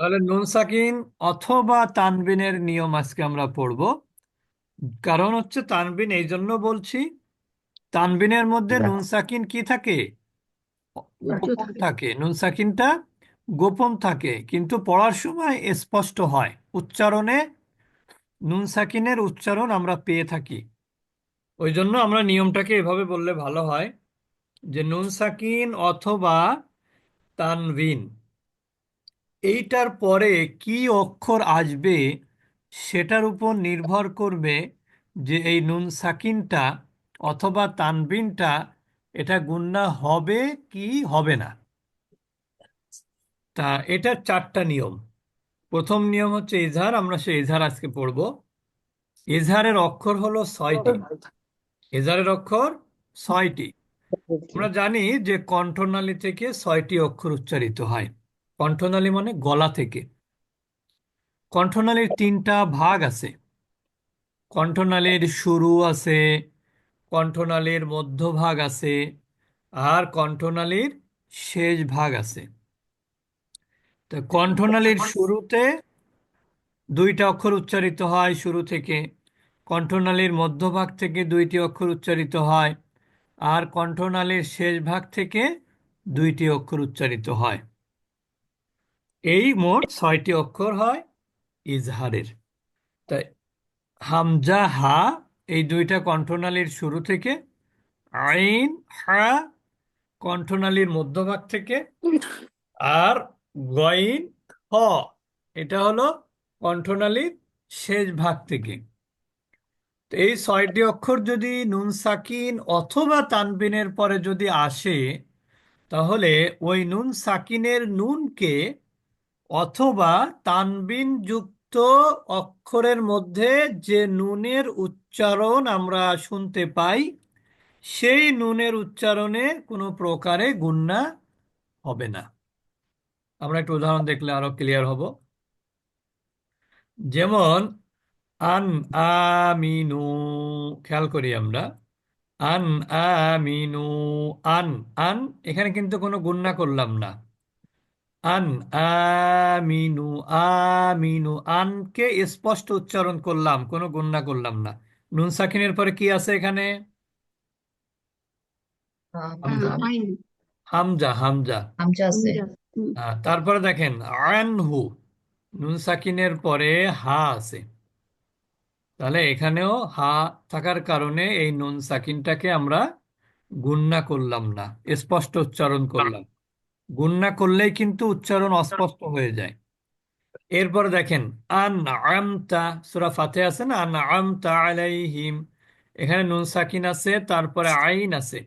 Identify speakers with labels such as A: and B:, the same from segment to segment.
A: তাহলে নুন সাকিন অথবা তানবিনের নিয়ম আজকে আমরা পড়ব। কারণ হচ্ছে তানবিন এই জন্য বলছি তানবিনের মধ্যে নুন সাকিন কি থাকে? গোপন থাকে। নুন সাকিনটা গোপন থাকে কিন্তু পড়ার সময় স্পষ্ট হয়। উচ্চারণে নুন সাকিনের উচ্চারণ আমরা পেয়ে থাকি। ওই জন্য আমরা নিয়মটাকে এভাবে বললে ভালো হয় যে নুন সাকিন অথবা তানবিন। এইটার পরে কি অক্ষর আসবে সেটার উপর নির্ভর করবে যে এই নুন সাকিনটা অথবা তানবিনটা এটা গুন্না হবে কি হবে না। তা এটার চারটা নিয়ম। প্রথম নিয়ম হচ্ছে ইজহার আমরা সেই ইজহার আজকে পড়ব। এজহারের অক্ষর হলো ছয়টি। ইজহারের অক্ষর ছয়টি। আমরা জানি যে কণ্ঠনালী থেকে ছয়টি অক্ষর উচ্চারিত হয়। কণ্ঠনালী মানে গলা থেকে। কণ্ঠনালীর তিনটা ভাগ আছে। কণ্ঠনালীর শুরু আছে, কণ্ঠনালীর মধ্যভাগ আছে, আর কণ্ঠনালীর শেষ ভাগ আছে। তো কণ্ঠনালীর শুরুতে দুইটা অক্ষর উচ্চারিত হয় শুরু থেকে, কণ্ঠনালীর মধ্যভাগ থেকে দুইটি অক্ষর উচ্চারিত হয়, আর কণ্ঠনালীর শেষ ভাগ থেকে দুইটি অক্ষর উচ্চারিত হয়। এই মোট ছয়টি অক্ষর হয় ইজহারের। তাই হামজা, হা এই দুইটা কণ্ঠনালীর শুরু থেকে, আইন, হা কণ্ঠনালীর মধ্যভাগ থেকে, আর গইন, হ এটা হলো কণ্ঠনালীর শেষ ভাগ থেকে। তো এই ছয়টি অক্ষর যদি নুন, সাকিন অথবা তানবিনের পরে যদি আসে, তাহলে ওই নুন, সাকিনের নুনকে অথবা তানবিন যুক্ত অক্ষরের মধ্যে যে নুনের উচ্চারণ আমরা শুনতে পাই, সেই নুনের উচ্চারণে কোনো প্রকারে গুন্না হবে না। আমরা একটা উদাহরণ দেখলে আরও ক্লিয়ার হব। যেমন, আন আমিনু, খেয়াল করি আমরা। আন আমিনু, আন আন, এখানে কিন্তু কোনো গুন্না করলাম না। আন আমিনু আমিনু আনকে স্পষ্ট উচ্চারণ করলাম কোনো গুন্না করলাম না। নুন সাকিনের পরে কি আছে এখানে? হামজা। হামজা
B: হামজা। আছে।
A: তারপরে দেখেন আনহু নুন সাকিনের পরে হা আছে। তাহলে এখানেও হা থাকার কারণে এই নুন সাকিনটাকে আমরা গুন্না করলাম না স্পষ্ট উচ্চারণ করলাম। গুন্না করলেই কিন্তু উচ্চারণ অস্পষ্ট হয়ে যায়। এরপর দেখেন আন আমতা সূরা ফাতে আছে না? আন আমতা আলাইহিম। এখানে নুন সাকিন আছে, তারপরে আইন আছে।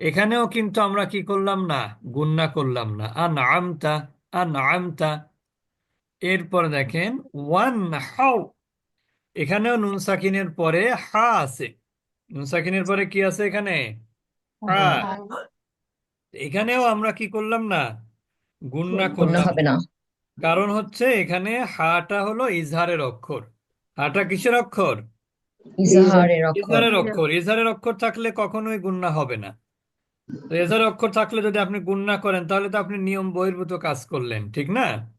A: এখানেও কিন্তু আমরা কি করলাম না? গুন্না করলাম না। আন আমতা আন আমতা এরপর দেখেন ওয়ান হাউ এখানেও নুন সাকিনের পরে হা আছে। নুন সাকিনের পরে কি আছে এখানে? হা। এখানেও আমরা কি করলাম না? গুন্না
B: গুণা
A: করলাম।
B: হবে না।
A: কারণ হচ্ছে এখানে হাটা হলো ইজহারের অক্ষর। হাটা কিসের অক্ষর?
B: ইজহারের অক্ষর
A: ইজহারের অক্ষর। ইজহারের অক্ষর থাকলে কখনোই গুন্না হবে না। তো ইজহারের অক্ষর থাকলে যদি আপনি গুন্না করেন তাহলে তো আপনি নিয়ম বহির্ভূত কাজ করলেন ঠিক না?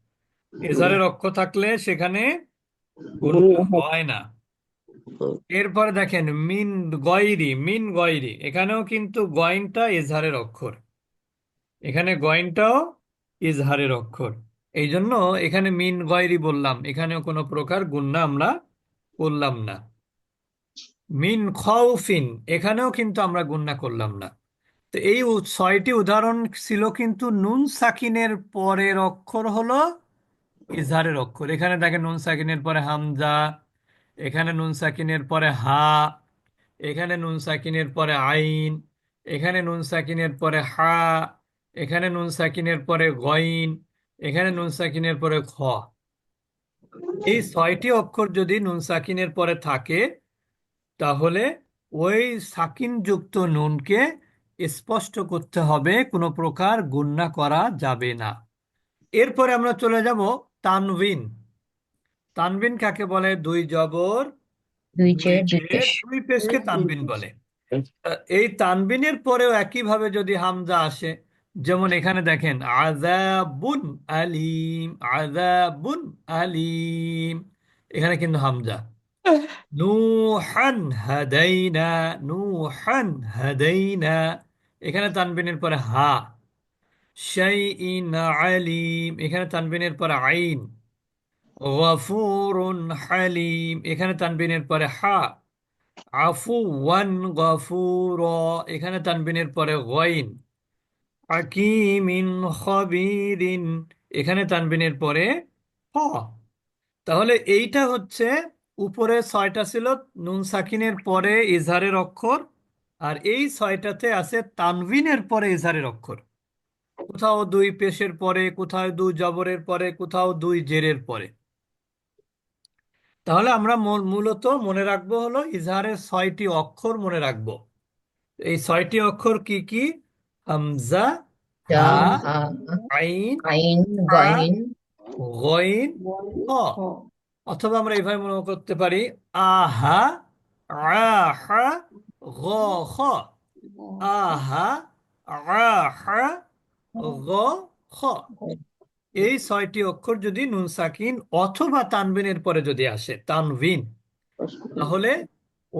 A: ইজহারের অক্ষর থাকলে সেখানে গুন্না হয় না। এরপরে দেখেন মিন গয়রি মিন গয়রি। এখানেও কিন্তু গয়নটা ইজহারের অক্ষর। এখানে গয়নটাও ইজহারের অক্ষর। এই জন্য এখানে মিন গয়রি বললাম। এখানেও কোনো প্রকার গুন্না আমরা করলাম না। মিন খাউফিন এখানেও কিন্তু আমরা গুন্না করলাম না। তো এই ছয়টি উদাহরণ ছিল কিন্তু নুন সাকিনের পরের অক্ষর হলো ইজহারের অক্ষর। এখানে দেখেন নুন সাকিনের পরে হামজা, এখানে নুন সাকিনের পরে হা, এখানে নুন সাকিনের পরে আইন, এখানে নুন সাকিনের পরে হা এখানে নুন সাকিনের পরে গইন এখানে নুন সাকিনের পরে খ। এই ছয়টি অক্ষর যদি নুন সাকিনের পরে থাকে তাহলে ওই সাকিন যুক্ত নুনকে স্পষ্ট করতে হবে কোনো প্রকার গুণনা করা যাবে না। এরপরে আমরা চলে যাব তানবিন তানবিন কাকে বলে? দুই জবর
B: দুই
A: পেশকে তানবিন বলে। এই তানবিনের পরেও একইভাবে যদি হামজা আসে যেমন এখানে দেখেন, আযাবুন আলিম আযাবুন আলিম। এখানে কিন্তু হামজা। নূহান হাদাইনা নূহান হাদাইনা। এখানে তানবিনের পরে হা। শাইইন আলিম। এখানে তানবিনের পরে আইন। গফুরুন হালিম। এখানে তানবিনের পরে হা। আফুওয়ান গফুর। এখানে তানবিনের পরে গইন। হাকিমিন খবিরিন। এখানে তানবিনের পরে হ। তাহলে এইটা হচ্ছে উপরে ছয়টা ছিল, নুন সাকিনের পরে ইজহারের অক্ষর, আর এই ছয়টাতে আছে তানবিনের পরে ইজহারের অক্ষর। কোথাও দুই পেশের পরে, কোথাও দুই জবরের পরে, কোথাও দুই জেরের পরে। তাহলে আমরা মূলত মনে রাখব হলো ইজহারের ছয়টি অক্ষর মনে রাখব। এই ছয়টি অক্ষর কি কি? হামজা হা আইন
B: আইন গাইন
A: গইন অথবা আমরা এইভাবে মনে করতে পারি আহা আহা গ খ। আহা আহা গ খ। এই ছয়টি অক্ষর যদি নুন সাকিন অথবা তানবিনের পরে যদি আসে তানবিন তাহলে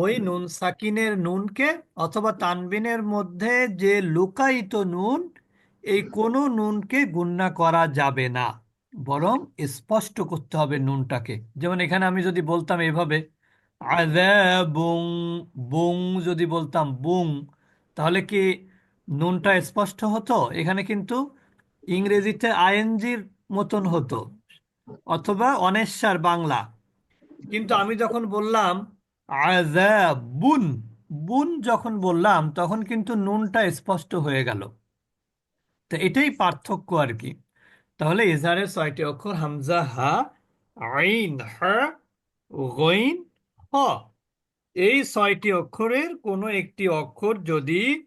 A: ওই নুন, সাকিনের নুনকে অথবা তানবিনের মধ্যে যে লুকায়িত নুন, এই কোনো নুনকে গুণনা করা যাবে না। বরং স্পষ্ট করতে হবে নুনটাকে। যেমন এখানে আমি যদি বলতাম এভাবে, আযাবুং বুং যদি বলতাম, বুং তাহলে কি নুনটা স্পষ্ট হতো? এখানে কিন্তু ইংরেজিতে আইএনজির মতন হতো, অথবা অনেশ্বর বাংলা। কিন্তু আমি যখন বললাম আযাবুন, বুন যখন বললাম, তখন কিন্তু নুনটা স্পষ্ট হয়ে গেল। তো এটাই পার্থক্য আর কি। তাহলে ইজহারের ছয়টি অক্ষর, হামজা, হা, আইন, হা, গইন, হ। এই ছয়টি অক্ষরের কোনো একটি অক্ষর যদি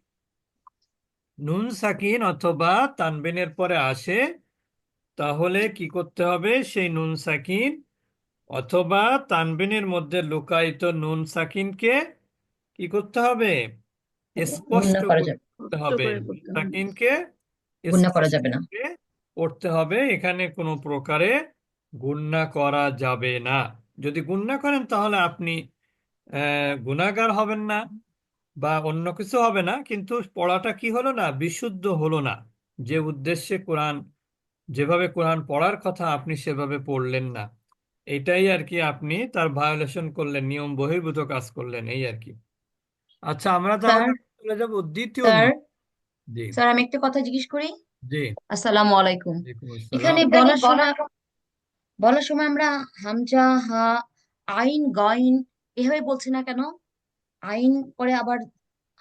A: নুন সাকিন অথবা তানবিনের পরে আসে, তাহলে কি করতে হবে? সেই নুন সাকিন অথবা তানবিনের মধ্যে লুকায়িত নুন সাকিনকে কি করতে হবে? স্পষ্ট
B: করা যাবে।
A: করতে হবে। সাকিনকে
B: গুণনা করা যাবে না।
A: পড়তে হবে। এখানে কোনো প্রকারে গুণনা করা যাবে না। যদি গুণনা করেন তাহলে আপনি আহ গুনাহগার হবেন না বা অন্য কিছু হবে না কিন্তু পড়াটা কি হলো না? বিশুদ্ধ হলো না। যে উদ্দেশ্যে কোরআন যেভাবে কোরআন পড়ার কথা আপনি সেভাবে পড়লেন না। এটাই আর কি আপনি তার ভায়োলেশন করলেন নিয়ম বহির্ভূত কাজ করলেন এই আর কি আচ্ছা আমরা তাহলে চলে যাব দ্বিতীয়
B: স্যার
A: জি।
B: স্যার আমি একটা কথা জিজ্ঞেস করি?
A: জি।
B: আসসালামু আলাইকুম। এখানে বলার সময় বলার সময় আমরা হামজা হা আইন গাইন এভাবে বলছি না কেন? আইন পরে আবার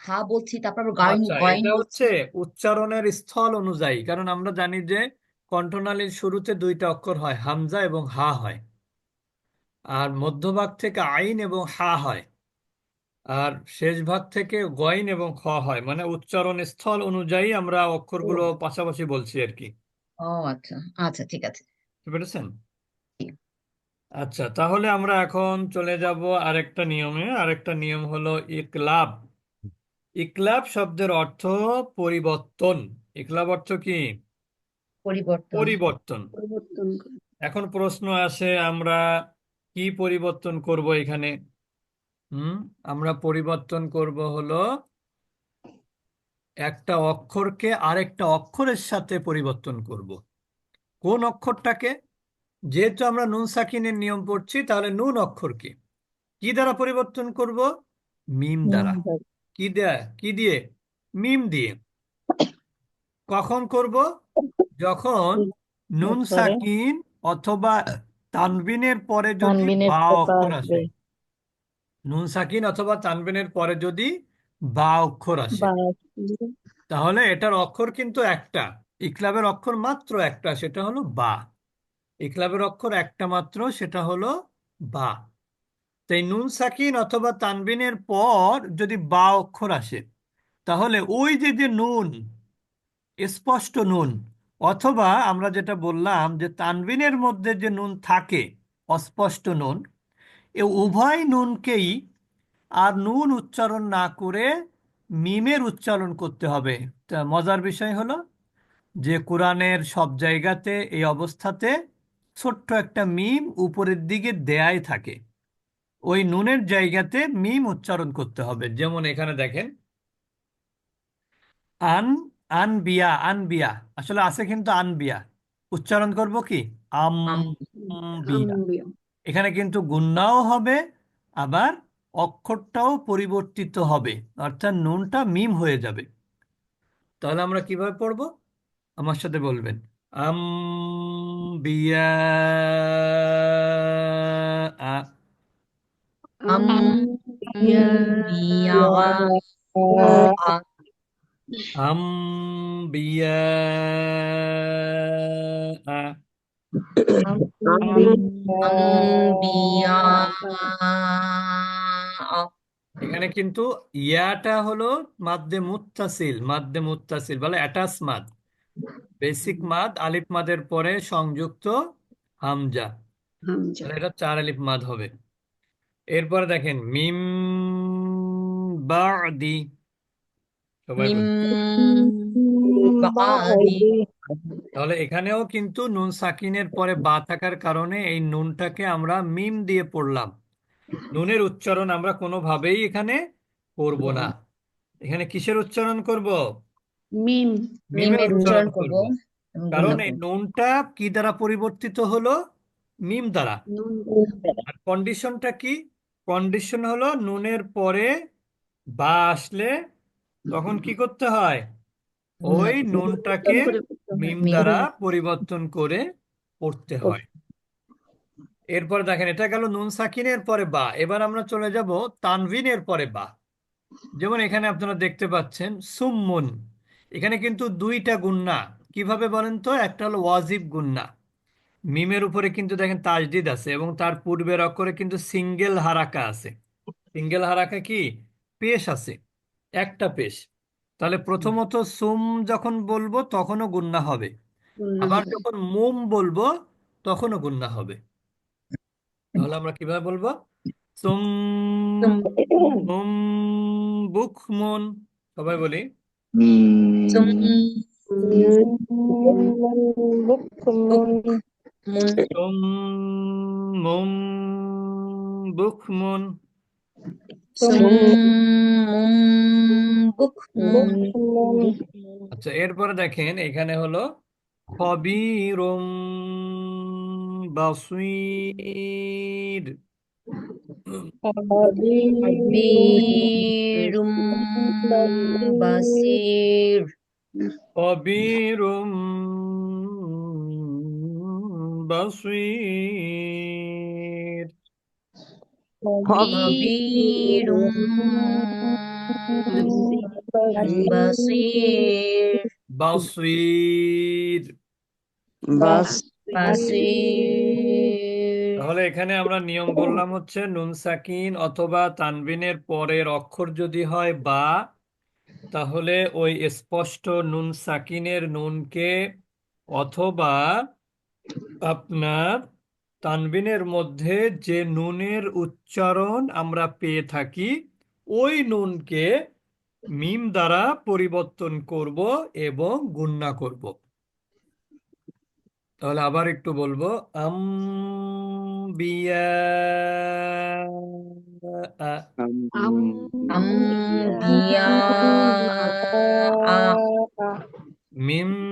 B: হা বলছি তারপর আবার গাইন
A: আচ্ছা
B: গাইন
A: এটা
B: বলছি।
A: হচ্ছে উচ্চারণের স্থল অনুযায়ী কারণ আমরা জানি যে কণ্ঠনালীর শুরুতে দুইটা অক্ষর হয় হামজা এবং হা হয়। আর মধ্যভাগ থেকে আইন এবং হা হয়। আর শেষ ভাগ থেকে গইন এবং খ হয়। মানে উচ্চারণ স্থল অনুযায়ী আমরা অক্ষরগুলো পাশাপাশি বলছি আর কি।
B: ও আচ্ছা। আচ্ছা ঠিক আছে।
A: বুঝতে পেরেছেন? আচ্ছা তাহলে আমরা এখন চলে যাব আরেকটা নিয়মে। আরেকটা নিয়ম হলো ইকলাব। ইকলাব শব্দের অর্থ পরিবর্তন। ইকলাব অর্থ কি?
B: পরিবর্তন।
A: পরিবর্তন। এখন প্রশ্ন আসে আমরা কি পরিবর্তন করব এখানে? হুম আমরা পরিবর্তন করব হলো একটা অক্ষরকে আরেকটা অক্ষরের সাথে পরিবর্তন করব। কোন অক্ষরটাকে? যেহেতু আমরা নুন সাকিনের নিয়ম পড়ছি তাহলে নুন অক্ষরকে কি কি দ্বারা পরিবর্তন করব? মিম দ্বারা। কি দেয়া? কি দিয়ে? মিম দিয়ে। কখন করব? যখন নুন সাকিন অথবা তানবিনের পরে যদি
C: তানবিনের
A: বা অক্ষর
C: আসবে
A: আসে নুন সাকিন অথবা তানবিনের পরে যদি বা অক্ষর আসে।
C: বা
A: তাহলে এটার অক্ষর কিন্তু একটা। ইকলাবের অক্ষর মাত্র একটা সেটা হলো বা। ইকলাবের অক্ষর একটা মাত্র সেটা হলো বা। তাই নুন সাকিন অথবা তানবিনের পর যদি বা অক্ষর আসে তাহলে ওই যে যে নুন স্পষ্ট নুন অথবা আমরা যেটা বললাম যে তানবিনের মধ্যে যে নুন থাকে, অস্পষ্ট নুন, এ উভয় নুনকেই আর নুন উচ্চারণ না করে মিমের উচ্চারণ করতে হবে। তা মজার বিষয় হলো যে কোরআনের সব জায়গাতে এই অবস্থাতে ছোট্ট একটা মিম উপরের দিকে দেয়াই থাকে। ওই নুনের জায়গাতে মিম উচ্চারণ করতে হবে। যেমন এখানে দেখেন, আন আনবিয়া আনবিয়া। আসলে আছে কিন্তু আনবিয়া। উচ্চারণ করব কি?
B: আম
A: আমবিয়া। এখানে কিন্তু গুন্নাও হবে আবার অক্ষরটাও পরিবর্তিত হবে। অর্থাৎ নুনটা মিম হয়ে যাবে। তাহলে আমরা কীভাবে পড়ব? আমার সাথে বলবেন।
B: আম বিয়া আম বিয়া আ
A: এখানে কিন্তু ইয়াটা হলো মাদ্দে মুত্তাসিল মাদ্দে মুত্তাসিল বলে অ্যাটাচ মাদ। বেসিক মাদ আলিফ মাদের পরে সংযুক্ত হামজা। তাহলে এটা চার আলিফ মাদ হবে। এরপরে দেখেন মিম বাদি। সবাই
B: মিম
A: তাহলে এখানেও কিন্তু নুন সাকিনের পরে বা থাকার কারণে এই নুনটাকে আমরা মিম দিয়ে পড়লাম। নুনের উচ্চারণ আমরা কোনোভাবেই এখানে করব না। এখানে কিসের উচ্চারণ করব?
C: মিম
A: মিমের উচ্চারণ
B: করব।
A: কারণ এই নুনটা কি দ্বারা পরিবর্তিত হলো? মিম দ্বারা। আর কন্ডিশনটা কি? কন্ডিশন হলো নুনের পরে বা আসলে তখন কি করতে হয়? ওই নুনটাকে
B: মিম।
A: দ্বারা পরিবর্তন করে পড়তে হয়। এরপর দেখেন এটা গেল নুন সাকিনের পরে বা। এবার আমরা চলে যাব তানভিনের পরে বা। যেমন এখানে আপনারা দেখতে পাচ্ছেন সুম্মুন। এখানে কিন্তু দুইটা গুন্না কীভাবে বলেন তো? একটা হলো ওয়াজিব গুন্না মিমের উপরে কিন্তু দেখেন তাজদিদ আছে এবং তার পূর্বের অক্ষরে কিন্তু সিঙ্গেল হারাকা আছে। সিঙ্গেল হারাকা কি? পেশ আছে। একটা পেশ। তাহলে প্রথমত সুম যখন বলব তখনও গুন্না হবে। আবার যখন মুম বলব তখনও গুন্না হবে। তাহলে আমরা কীভাবে বলব? সুম মুম বুকমুন সবাই বলি।
B: সুম মুন।
A: সুম মুম
B: মুম বুকমুন
A: আচ্ছা এরপরে দেখেন এখানে হলো খবিরুম বাসীর।
B: খবীরুম বাসীর।
A: খবিরুম বাসীর।
B: বাসীর।
A: তাহলে এখানে আমরা নিয়ম বললাম হচ্ছে নুন সাকিন অথবা তানবিনের পরের অক্ষর যদি হয় বা তাহলে ওই স্পষ্ট নুন সাকিনের নুনকে অথবা আপনার তানবিনের মধ্যে যে নুনের উচ্চারণ আমরা পেয়ে থাকি ওই নুনকে মিম দ্বারা পরিবর্তন করব এবং গুণনা করব। তাহলে আবার একটু বলব আম্বিয়া মিম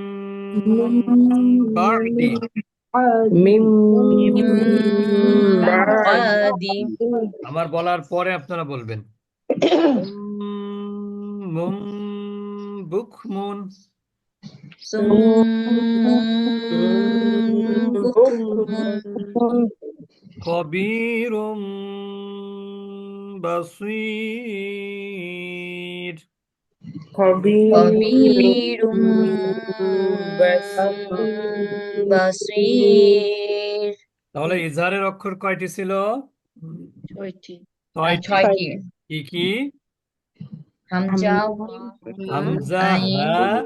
A: আমার বলার পরে আপনারা বলবেন। মুম বুকমুন
B: সুম বুকমুন
A: খবিরুম বাসীর।
B: বাসীর।
A: তাহলে ইজহারের অক্ষর কয়টি ছিল? ছয়টি।
B: ছয়টি।
A: কি কি?
B: হামজা
A: হামজা
B: আইন,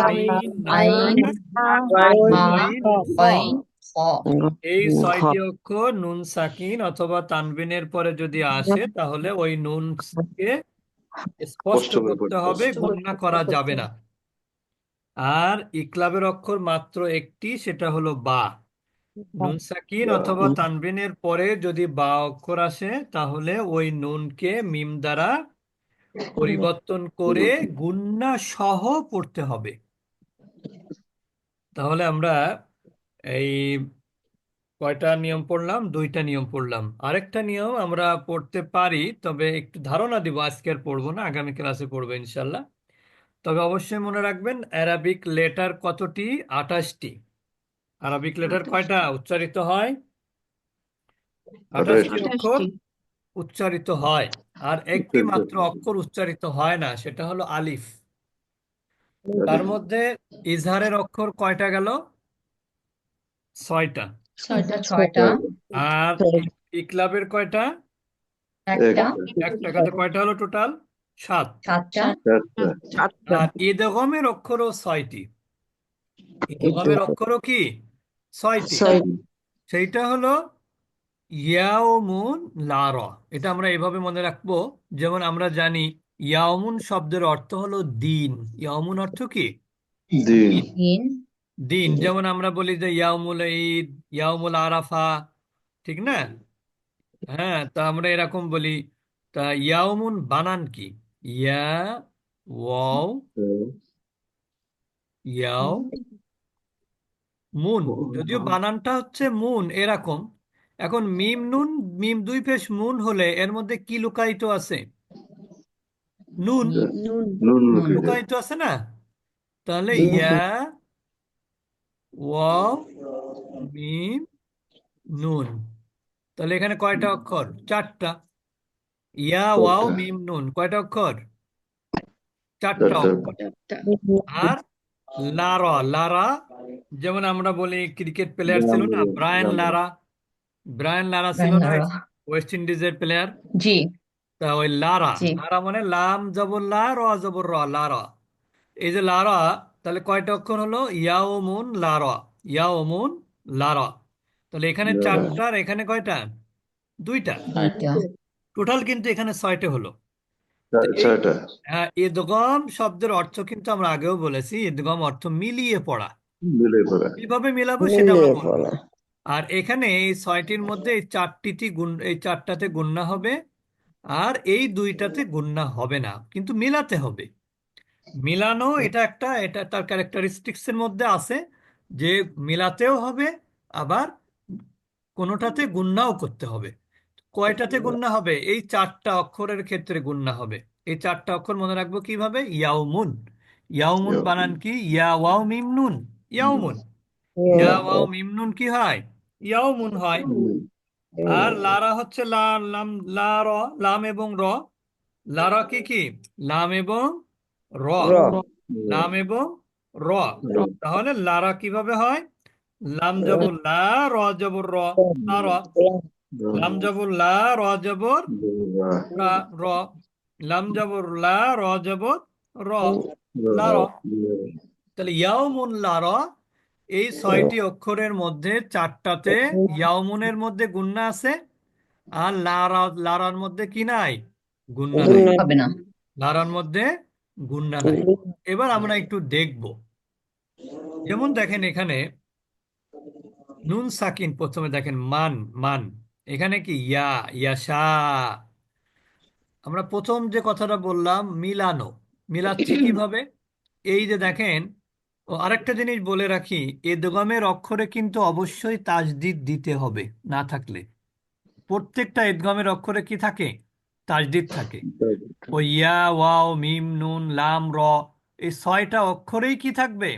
A: আইন
B: আইন,
A: হা
B: আইন, আইন খ
A: এই ছয়টি অক্ষর নুন সাকিন অথবা তানবিনের পরে যদি আসে তাহলে ওই নুনকে স্পষ্ট করতে হবে গুণনা করা যাবে না। আর ইকলাবের অক্ষর মাত্র একটি সেটা হলো বা। নুন সাকিন অথবা তানবিনের পরে যদি বা অক্ষর আসে তাহলে ওই নুনকে মিম দ্বারা পরিবর্তন করে গুন্না সহ পড়তে হবে। তাহলে আমরা এই কয়টা নিয়ম পড়লাম? দুইটা নিয়ম পড়লাম। আরেকটা নিয়ম আমরা পড়তে পারি তবে একটু ধারণা দিব আজকে আর পড়ব না আগামী ক্লাসে পড়ব ইনশাল্লাহ তবে অবশ্যই মনে রাখবেন অ্যারাবিক লেটার কতটি? আঠাশটি। আরবিক লেটার কয়টা? উচ্চারিত হয়? আঠাশটি অক্ষর উচ্চারিত হয়। আর একটি মাত্র অক্ষর উচ্চারিত হয় না সেটা হলো আলিফ। তার মধ্যে ইজহারের অক্ষর কয়টা গেল? ছয়টা।
B: ছয়টা ছয়টা।
A: আর ইকলাবের কয়টা?
B: একটা।
A: একটা। কাতে কয়টা হলো টোটাল সাত।
B: সাতটা।
A: আর ইদগমের অক্ষরও ছয়টি। ইদগমের অক্ষরও কি? ছয়টি। সেইটা হলো ইয়াউমুন লার। এটা আমরা এভাবে মনে রাখব। যেমন আমরা জানি ইয়াউমুন শব্দের অর্থ হলো দিন। ইয়াউমুন অর্থ কি?
C: দিন।
A: দিন। যেমন আমরা বলি যে ইয়াউমুল ঈদ ইয়াউমুল আরাফা ঠিক না? হ্যাঁ তা আমরা এরকম বলি। তা ইয়াউমুন বানান কি? ইয়া ওয়াও ইয়াও মুন। যদিও বানানটা হচ্ছে মুন এরকম। এখন মিম নুন মিম দুই পেশ মুন হলে এর মধ্যে কি লুকায়িত আছে? নুন।
C: নুন।
A: লুকায়িত আছে না? তাহলে ইয়া ওয়াও মিম নুন। তাহলে এখানে কয়টা অক্ষর? চারটা। ইয়া ওয়াও মিম নুন। কয়টা অক্ষর? চারটা অক্ষর। আর লারা লারা যেমন আমরা বলি ক্রিকেট প্লেয়ার ছিল না? Brian Lara. ব্রায়ান লারা ছিল না? ওয়েস্ট ইন্ডিজের প্লেয়ার
B: জি।
A: তা ওই লারা। লারা মানে লাম জবর লা র জবর র লারা। এই যে লারা তাহলে কয়টা অক্ষর হলো? ইয়াওমুন লারা ইয়াওমুন লারা তাহলে এখানে চারটা আর এখানে কয়টা? দুইটা। টোটাল কিন্তু এখানে ছয়টা হলো।
C: ছয়টা।
A: হ্যাঁ ইদগম শব্দের অর্থ কিন্তু আমরা আগেও বলেছি ইদগম অর্থ মিলিয়ে পড়া। কীভাবে মেলাবো সেটা আমরা বলব। আর এখানে এই ছয়টির মধ্যে এই চারটিতে গুণ এই চারটাতে গুণনা হবে আর এই দুইটাতে গুণনা হবে না কিন্তু মিলাতে হবে। মিলানো এটা একটা এটা তার ক্যারেক্টারিস্টিক্স এর মধ্যে আছে যে মিলাতেও হবে আবার কোনোটাতে গুণনাও করতে হবে। কয়টাতে গুণনা হবে? এই চারটা অক্ষরের ক্ষেত্রে গুণনা হবে। এই চারটা অক্ষর মনে রাখব কীভাবে? ইয়াউমুন ইয়াউমুন। বানান কি? ইয়া ওয়াও মিম নুন ইয়াউমুন ইয়া ওয়াও মিম কি হয়? ইয়াউমুন হয়। আর লারা হচ্ছে লা লাম লা র লাম এবং র। লারা কি কি? লাম এবং র। লাম এবং র। তাহলে লারা কীভাবে হয়? লাম জবর লা র জবর র। লারা লাম জবর লা র জবর রা র। লাম জবর লা র জবর র। লারা। তাহলে ইয়াউমুন লারা এই ছয়টি অক্ষরের মধ্যে চারটাতে ইয়াউমুনের মধ্যে গুন্না আছে আর লারা লারার মধ্যে কি নাই? গুন্না নাই।
B: হবে না।
A: লারার মধ্যে গুন্না নাই এবার আমরা একটু দেখব। যেমন দেখেন এখানে নুন সাকিন প্রথমে দেখেন মান মান। এখানে কি ইয়া ইয়াশা। আমরা প্রথম যে কথাটা বললাম মিলানো। মিলাচ্ছি কীভাবে? এই যে দেখেন ও আরেকটা জিনিস বলে রাখি এ এদগমের অক্ষরে কিন্তু অবশ্যই তাজদিদ দিতে হবে না থাকলে। প্রত্যেকটা এদগমের অক্ষরে কি থাকে? তাজদিদ থাকে। ও ইয়া ওয়াও মিম নুন লাম র এই ছয়টা অক্ষরেই কি থাকবে?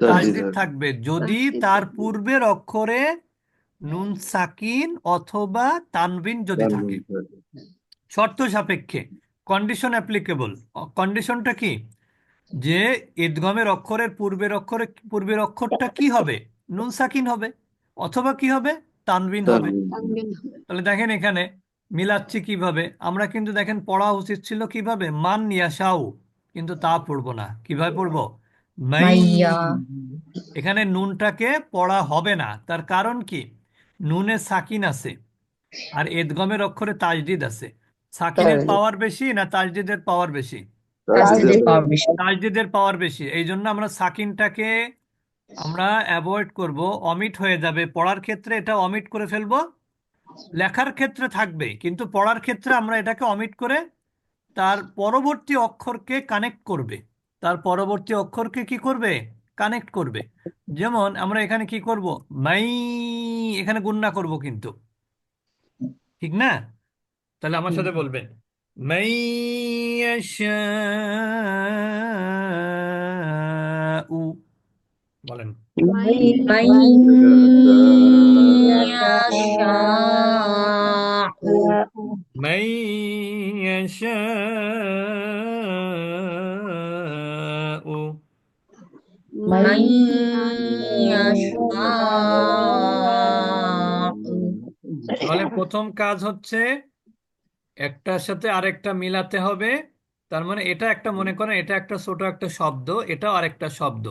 A: তাজদিদ থাকবে। যদি তার পূর্বের অক্ষরে নুন সাকিন অথবা তানবিন যদি থাকে। শর্ত সাপেক্ষে। কন্ডিশন অ্যাপ্লিকেবল কন্ডিশনটা কি? যে ইদগমের অক্ষরের পূর্বের অক্ষরে পূর্বের অক্ষরটা কি হবে? নুন সাকিন হবে। অথবা কি হবে। তানবিন হবে। তাহলে দেখেন এখানে মিলাচ্ছি কীভাবে? আমরা কিন্তু দেখেন পড়া উচিত ছিল কীভাবে? মান ইয়াশাউ কিন্তু তা পড়ব না। কীভাবে পড়ব?
B: মাইয়া।
A: এখানে নুনটাকে পড়া হবে না। তার কারণ কি? নুনে সাকিন আছে। আর এদগমের অক্ষরে তাজদিদ আছে। সাকিনের পাওয়ার বেশি না তাজদিদের পাওয়ার বেশি?
B: পাওয়ার বেশি।
A: তাজদিদের পাওয়ার বেশি। এই জন্য আমরা সাকিনটাকে আমরা অ্যাভয়েড করব। অমিট হয়ে যাবে। পড়ার ক্ষেত্রে এটা অমিট করে ফেলব। লেখার ক্ষেত্রে থাকবে কিন্তু পড়ার ক্ষেত্রে আমরা এটাকে অমিট করে তার পরবর্তী অক্ষরকে কানেক্ট করবে তার পরবর্তী অক্ষরকে কি করবে কানেক্ট করবে যেমন আমরা এখানে কি করব মাই এখানে গুন্না করব কিন্তু ঠিক না তাহলে আমার সাথে বলবেন মাই বলেন
B: يشاء
A: من يشاء
B: من يشاء
A: তাহলে প্রথম কাজ হচ্ছে একটার সাথে আরেকটা মিলাতে হবে তার মানে এটা একটা মনে করেন এটা একটা ছোট একটা শব্দ এটা আরেকটা শব্দ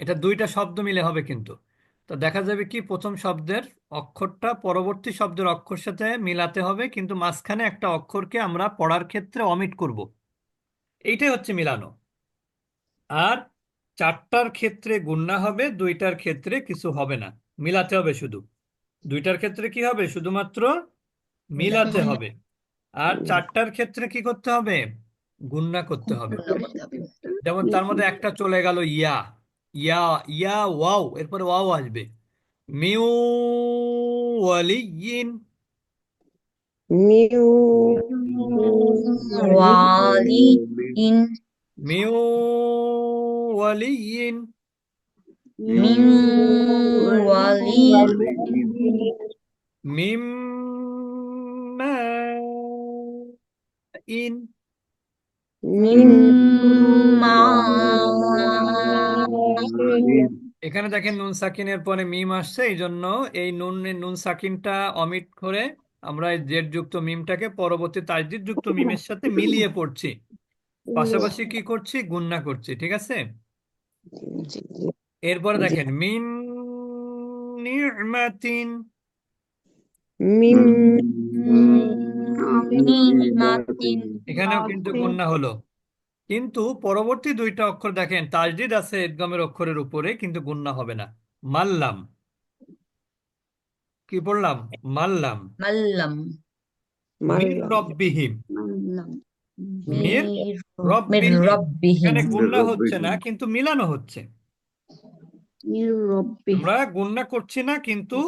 A: এটা দুইটা শব্দ মিলে হবে কিন্তু তো দেখা যাবে কি প্রথম শব্দের অক্ষরটা পরবর্তী শব্দের অক্ষর সাথে মিলাতে হবে কিন্তু মাঝখানে একটা অক্ষরকে আমরা পড়ার ক্ষেত্রে অমিট করব। এইটাই হচ্ছে মিলানো। আর চারটার ক্ষেত্রে গুণনা হবে দুইটার ক্ষেত্রে কিছু হবে না। মিলাতে হবে শুধু। দুইটার ক্ষেত্রে কি হবে? শুধুমাত্র মিলাতে হবে। আর চারটার ক্ষেত্রে কি করতে হবে? গুণনা করতে হবে। যেমন তার মধ্যে একটা চলে গেল ইয়া। ইয়া ইয়া ওয়াও এরপরে ওয়াও আসবে মিউ ওয়ালিয়িন
B: ওয়ালিইন
A: মিউ ওয়ালিয়িন
B: মিন ওয়ালিইন
A: মিম ইন
B: মিম্মা
A: এখানে দেখেন নুন সাকিনের পরে মিম আসছে এই জন্য এই নুন নুন সাকিনটা অমিট করে আমরা এই জেড যুক্ত মিমটাকে পরবর্তী তাজদিদ যুক্ত মিমের সাথে মিলিয়ে পড়ছি। পাশাপাশি কি করছি? গুণনা করছি ঠিক আছে? এরপরে দেখেন মিন নি'মাতিন
B: নিমাতিন
A: এখানেও কিন্তু গুণনা হলো। কিন্তু পরবর্তী দুইটা অক্ষর দেখেন তাজদিদ আছে ইদগামের অক্ষরের উপরে কিন্তু গুণনা হবে না। মাল্লাম। কি পড়লাম? মাল্লাম।
B: মাল্লাম।
A: মির রব্বিহিম মির রব্বিহিম এখানে। হচ্ছে না কিন্তু মিলানো হচ্ছে। আমরা গুণনা করছি না কিন্তু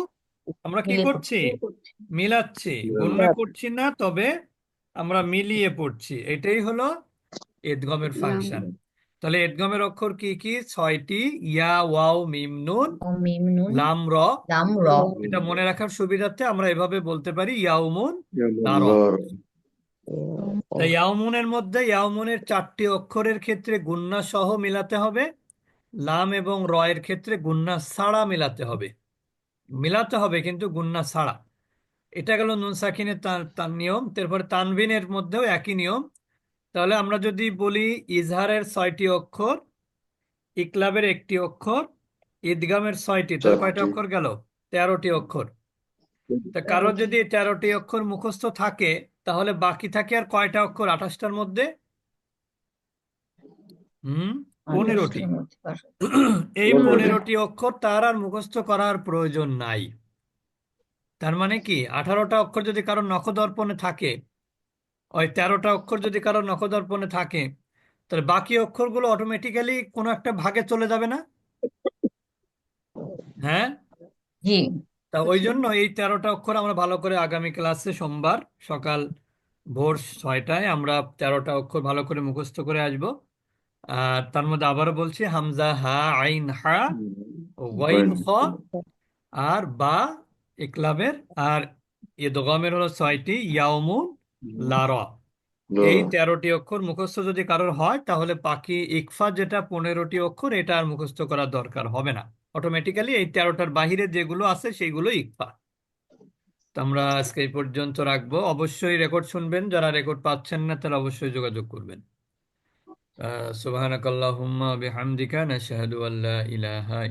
A: আমরা কি
B: মিলিয়ে
A: করছি? মিলাচ্ছি। গুণনা করছি না তবে আমরা মিলিয়ে পড়ছি। এটাই হলো এদগমের ফাংশন। তাহলে এদগমের অক্ষর কি কি? ছয়টি। ইয়া ওয়াও মিম নুন।
B: ও মিম নুন।
A: লাম র।
B: লাম র।
A: এটা মনে রাখার সুবিধার্থে আমরা এভাবে বলতে পারি ইয়াউমুন নার তাই ইয়াউমুনের মধ্যে ইয়াউমুনের চারটি অক্ষরের ক্ষেত্রে গুণনা সহ মিলাতে হবে। লাম এবং র এর ক্ষেত্রে গুণনা ছাড়া মিলাতে হবে। মিলাতে হবে কিন্তু গুন্না ছাড়া। এটা গেল নুন সাকিনের তার নিয়ম। তারপরে তানবিনের মধ্যেও একই নিয়ম। তাহলে আমরা যদি বলি ইজহারের ছয়টি অক্ষর ইকলাবের একটি অক্ষর ঈদগামের ছয়টি তো কয়টা অক্ষর গেল? তেরোটি অক্ষর। তা কারোর যদি তেরোটি অক্ষর মুখস্থ থাকে তাহলে বাকি থাকে আর কয়টা অক্ষর? আঠাশটার মধ্যে? হুম? পনেরোটি। এই
B: পনেরোটি।
A: অক্ষর তার আর মুখস্থ করার প্রয়োজন নাই। তার মানে কি? আঠারোটা অক্ষর যদি কারোর নখদর্পণে থাকে ওই তেরোটা অক্ষর যদি কারোর নখদর্পণে থাকে তাহলে বাকি অক্ষরগুলো অটোমেটিক্যালি কোনো একটা ভাগে চলে যাবে না? হ্যাঁ? তা ওই জন্য এই তেরোটা অক্ষর আমরা ভালো করে আগামী ক্লাসে সোমবার সকাল ভোর ছয়টায় আমরা তেরোটা অক্ষর ভালো করে মুখস্থ করে আসব। আর তার মধ্যে আবারও বলছি হামজা হা আইন হা ওয়াইন খ আর বা ইকলাবের আর ইদগমের হলো ছয়টি ইয়াউমুন লার এই তেরোটি অক্ষর মুখস্থ যদি কারোর হয় তাহলে বাকি ইকফা যেটা পনেরোটি অক্ষর এটা আর মুখস্থ করার দরকার হবে না। অটোমেটিক্যালি এই তেরোটার বাহিরে যেগুলো আছে সেইগুলো ইকফা। তো আমরা আজকে এই পর্যন্ত রাখব। অবশ্যই রেকর্ড শুনবেন। যারা রেকর্ড পাচ্ছেন না তারা অবশ্যই যোগাযোগ করবেন। آه، سبحانك اللهم بحمدك نشهد أن لا إله